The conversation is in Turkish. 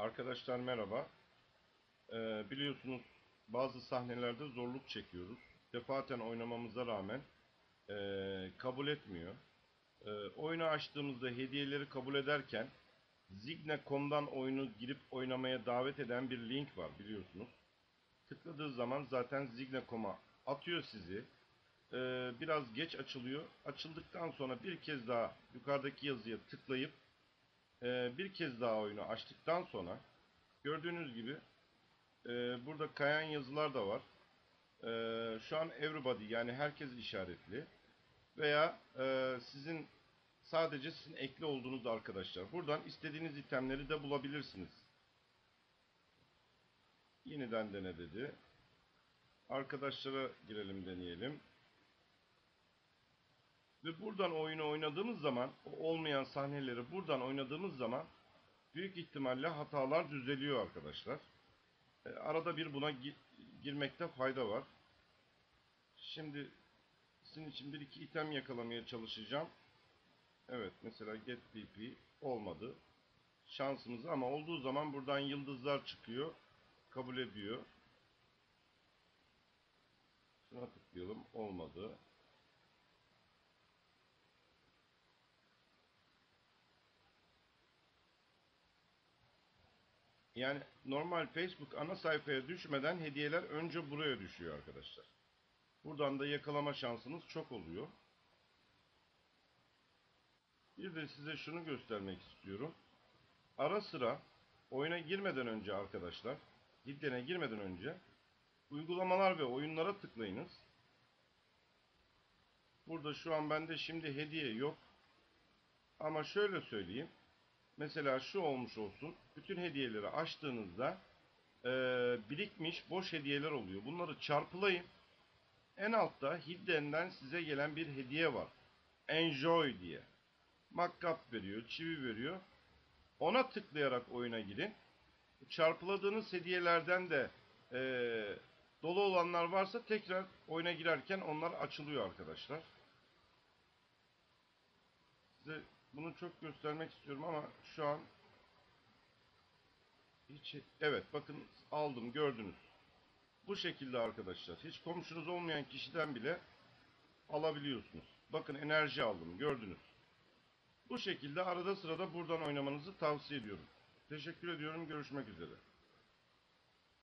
Arkadaşlar merhaba. Ee, biliyorsunuz bazı sahnelerde zorluk çekiyoruz. Defaten oynamamıza rağmen ee, kabul etmiyor. Ee, oyunu açtığımızda hediyeleri kabul ederken Zigne.com'dan oyunu girip oynamaya davet eden bir link var biliyorsunuz. Tıkladığı zaman zaten Zigne.com'a atıyor sizi. Ee, biraz geç açılıyor. Açıldıktan sonra bir kez daha yukarıdaki yazıya tıklayıp ee, bir kez daha oyunu açtıktan sonra gördüğünüz gibi e, burada kayan yazılar da var. Ee, şu an everybody yani herkes işaretli veya e, sizin sadece sizin ekli olduğunuz arkadaşlar. Buradan istediğiniz itemleri de bulabilirsiniz. Yeniden dene dedi. Arkadaşlara girelim deneyelim. Ve buradan oyunu oynadığımız zaman, o olmayan sahneleri buradan oynadığımız zaman büyük ihtimalle hatalar düzeliyor arkadaşlar. E, arada bir buna gi girmekte fayda var. Şimdi sizin için bir iki item yakalamaya çalışacağım. Evet mesela get pp olmadı. Şansımız ama olduğu zaman buradan yıldızlar çıkıyor. Kabul ediyor. Şuna tıklayalım. Olmadı. Yani normal Facebook ana sayfaya düşmeden hediyeler önce buraya düşüyor arkadaşlar. Buradan da yakalama şansınız çok oluyor. Bir de size şunu göstermek istiyorum. Ara sıra oyuna girmeden önce arkadaşlar, Hidden'e girmeden önce uygulamalar ve oyunlara tıklayınız. Burada şu an bende şimdi hediye yok. Ama şöyle söyleyeyim. Mesela şu olmuş olsun. Bütün hediyeleri açtığınızda e, birikmiş boş hediyeler oluyor. Bunları çarpılayın. En altta Hidden'den size gelen bir hediye var. Enjoy diye. Makkap veriyor, çivi veriyor. Ona tıklayarak oyuna girin. Çarpıladığınız hediyelerden de e, dolu olanlar varsa tekrar oyuna girerken onlar açılıyor arkadaşlar. Size bunu çok göstermek istiyorum ama şu an hiç evet bakın aldım gördünüz. Bu şekilde arkadaşlar. Hiç komşunuz olmayan kişiden bile alabiliyorsunuz. Bakın enerji aldım gördünüz. Bu şekilde arada sırada buradan oynamanızı tavsiye ediyorum. Teşekkür ediyorum. Görüşmek üzere.